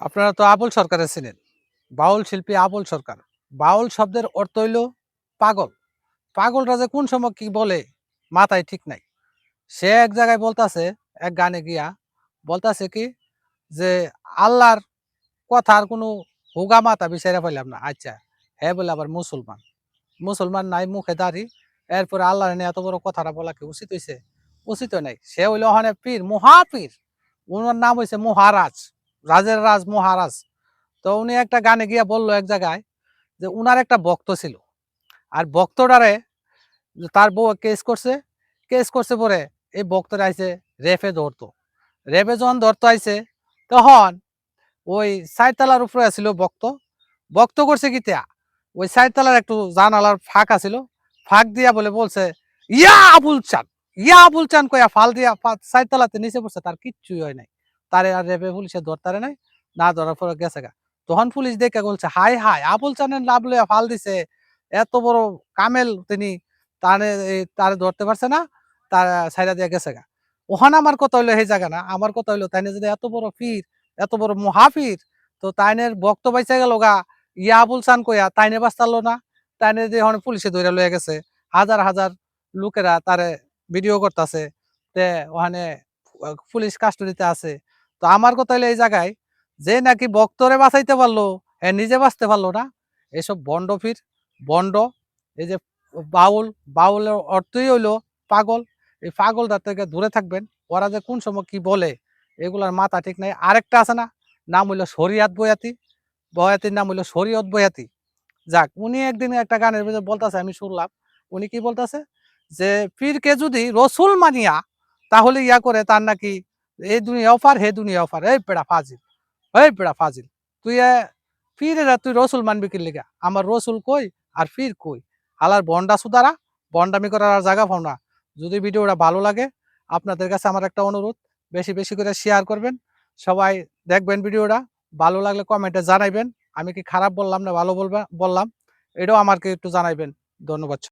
আপনারা তো আবুল সরকারের ছিলেন। বাউল শিল্পী আবুল সরকার। বাউল শব্দের অর্থ হইল পাগল। পাগলটা যে কোন সময় কি বলে মাথায় ঠিক নাই। সে এক জায়গায় বলতাছে, এক গানে গিয়া বলতাছে কি যে, আল্লাহর কথার কোনো হুগা মাথা বিচারে পাইলাম না। আচ্ছা হ্যাঁ বলে আবার মুসলমান। মুসলমান নাই, মুখে দাঁড়ি। এরপরে আল্লাহর নিয়ে এত বড় কথাটা বলা কি উচিত হয়েছে উচিত নাই। সে হইল ওখানে পীর মহাপীর ওনার নাম হয়েছে মহারাজ। রাজের রাজ মহারাজ তো উনি একটা গানে গিয়া বলল এক জায়গায় যে উনার একটা ভক্ত ছিল। আর ভক্তটারে যে তার বউ কেস করছে। কেস করছে পরে এই ভক্তরা আইছে রেফে ধরতো। রেফে যখন ধরতো আইছে, তখন ওই সাইডতলার উপরে আছিল ভক্ত। ভক্ত করছে কি তা? ওই সাইডতলার একটু জানালার ফাঁক আছিল। ফাঁক দিয়া বলে বলছে, ইয়া আবুল চান, ইয়া আবুল চান কয়া ফাল দিয়া সাইডতলাতে নিচে পড়ছে, তার কিচ্ছুই হয় নাই। তারে আর রেবে পুলিশে ধরতারে নাই, না ধরার পরে গেছে গা। তখন পুলিশ দেখে বলছে হাই হাই আবুল চানের লাভ লইয়া ফাল দিছে। এত বড় কামেল তিনি তারে তারে ধরতে পারছে না, তার সাইডা দিয়ে গেছে গা। ওখানে আমার কথা হইল সেই জায়গা না, আমার কথা হইল তাইনে যদি এত বড় ফির এত বড় মহাপীর, তো তাইনের ভক্ত বাইচা গেল গা, ইয়া আবুল চান কইয়া তাইনে বাঁচতালো না। তাইনে যে এখন পুলিশে ধরে লয়ে গেছে, হাজার হাজার লোকেরা তারে ভিডিও করতেছে, তে ওখানে পুলিশ কাস্টডিতে আছে। তো আমার কথা হইল এই জায়গায় যে নাকি বক্তরে বাঁচাইতে পারল, এ নিজে বাঁচতে পারল না। এসব বন্ড ফির, বন্ড, এই যে বাউল, বাউলের অর্থই হইল পাগল। এই পাগলটার থেকে দূরে থাকবেন, ওরা যে কোন সময় কি বলে, এগুলার মাথা ঠিক নাই। আরেকটা আছে না, নাম হইল শরিয়াত বয়াতি। বয়াতির নাম হইল শরীয়ত বয়াতি। যাক, উনি একদিন একটা গানের ভিতরে বলতেছে, আমি শুনলাম, উনি কি বলতেছে? যে পীরকে যদি রসুল মানিয়া, তাহলে ইয়া করে তার নাকি এই দুনিয়া অফার, হে দুনিয়া অফার। এই পেড়া ফাজিল, এই পেড়া ফাজিল। তুই পীরেরা তুই রসুল মানবি কি লিগা? আমার রসুল কই আর ফির কই? হালার বন্ডা সুদারা, বন্ডামি করার আর জায়গা পাও না। যদি ভিডিওটা ভালো লাগে, আপনাদের কাছে আমার একটা অনুরোধ, বেশি বেশি করে শেয়ার করবেন। সবাই দেখবেন ভিডিওটা, ভালো লাগলে কমেন্টে জানাইবেন। আমি কি খারাপ বললাম না ভালো বলবা, বললাম, এটাও আমাকে একটু জানাইবেন। ধন্যবাদ।